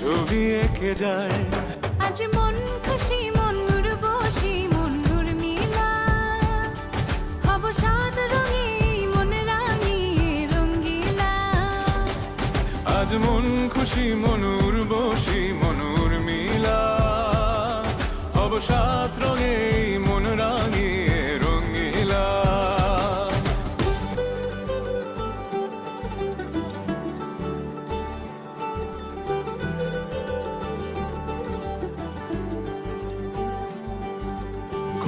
ছবি এঁকে যায়। আজ মন খুশি মন বসি মন মিলা। হব সাত রঙে মন রাঙিয়ে রঙ্গিলা আজ মন খুশি মনুর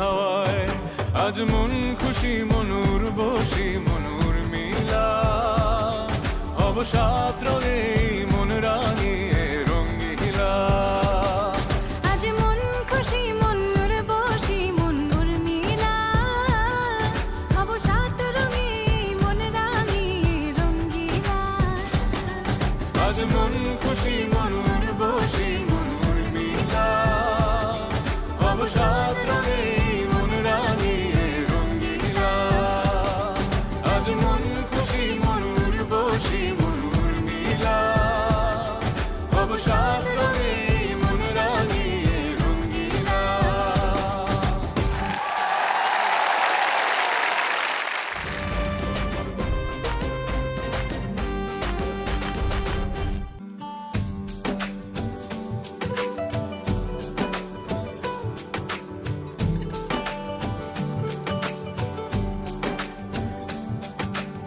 হাওয়ায় আজ মন খুশি মনুর বসি মনুর মিলা। অবসাত রঙে মন রাঙিয়ে আজ মন খুশি মনুর বসি মনুর মিলা। হব সাত রঙে মন রাঙিয়ে রঙ্গিলা আজ মন খুশি মনুর বসি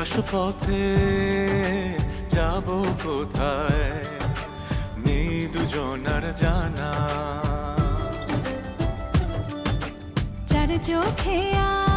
উদাস পথে যাব কোথায়? নেই দুজনার জানা। চার চোখে আজ